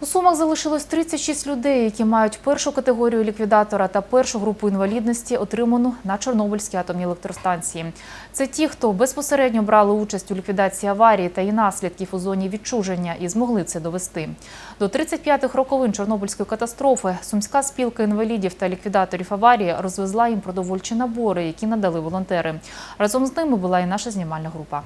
У Сумах залишилось 36 людей, які мають першу категорію ліквідатора та першу групу інвалідності, отриману на Чорнобильській атомній електростанції. Це ті, хто безпосередньо брали участь у ліквідації аварії та її наслідків у зоні відчуження і змогли це довести. До 35-х роковин Чорнобильської катастрофи Сумська спілка інвалідів та ліквідаторів аварії розвезла їм продовольчі набори, які надали волонтери. Разом з ними була і наша знімальна група.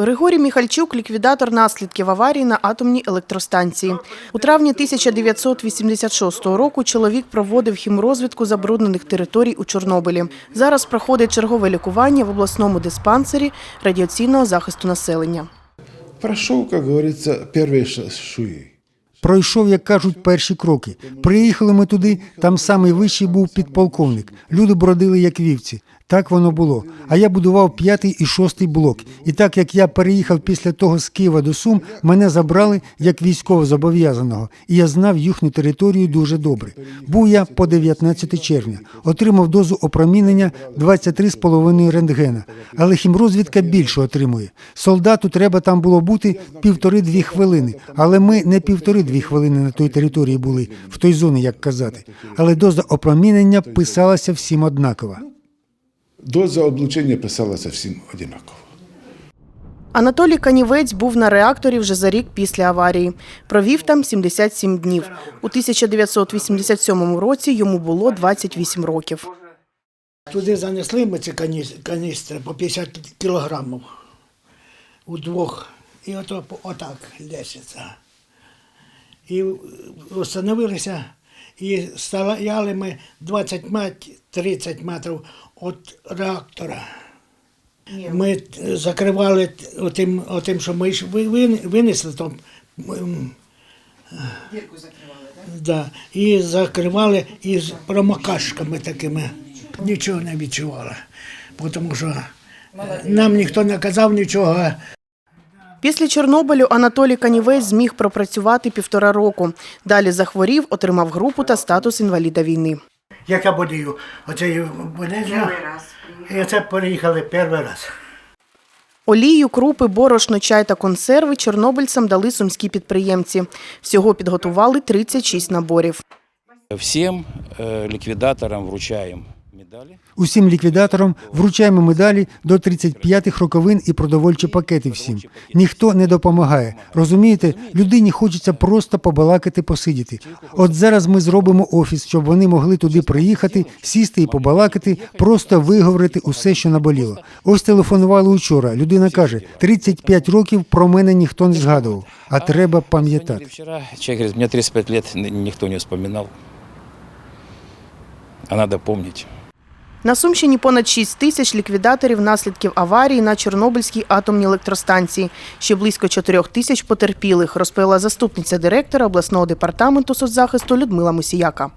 Григорій Міхальчук – ліквідатор наслідків аварії на атомній електростанції. У травні 1986 року чоловік проводив хімрозвідку забруднених територій у Чорнобилі. Зараз проходить чергове лікування в обласному диспансері радіаційного захисту населення. Прошел, как говорится, первые ша- шаги. Пройшов, як кажуть, перші кроки. Приїхали ми туди, там самий вищий був підполковник. Люди бродили як вівці. Так воно було. А я будував п'ятий і шостий блок. І так як я переїхав після того з Києва до Сум, мене забрали як військовозобов'язаного, і я знав їхню територію дуже добре. Був я по 19 червня, отримав дозу опромінення 23,5 рентгена. Але хімрозвідка більше отримує. Солдату треба там було бути півтори-дві хвилини. Але ми не півтори-дві хвилини на той території були, в той зоні, як казати. Але доза опромінення писалася всім однаково. Доза облучення писалася всім одинаково. Анатолій Канівець був на реакторі вже за рік після аварії. Провів там 77 днів. У 1987 році йому було 28 років. Туди занесли ми ці каніс- каністри по 50 кілограмів удвох. І ото отак ліситься. І встановилися, і стояли ми 20 мет, 30 метрів від реактора. Ми закривали отим, отим що ми ж винесли там. Дірку закривали, так? Да, і закривали із промокашками такими. Нічого не відчували, тому що нам ніхто не казав нічого. Після Чорнобилю Анатолій Канівець зміг пропрацювати півтора року. Далі захворів, отримав групу та статус інваліда війни. Як я болію, оце болезня, і це переїхали перший раз. Олію, крупи, борошно, чай та консерви чорнобильцям дали сумські підприємці. Всього підготували 36 наборів. Всім ліквідаторам ликвидаторам вручаем медали. Усім ліквідаторам вручаємо медалі до 35-х роковин і продовольчі пакети всім. Ніхто не допомагає. Розумієте, людині хочеться просто побалакати, посидіти. От зараз ми зробимо офіс, щоб вони могли туди приїхати, сісти і побалакати, просто виговорити усе, що наболіло. Ось телефонували учора. Людина каже: 35 років про мене ніхто не згадував. А треба пам'ятати. Человек говорит, мне 35 лет, н- никто не вспоминал. А надо помнить. На Сумщині понад 6 тисяч ліквідаторів наслідків аварії на Чорнобильській атомній електростанції. Ще близько 4 тисяч потерпілих, розповіла заступниця директора обласного департаменту соцзахисту Людмила Мусіяка.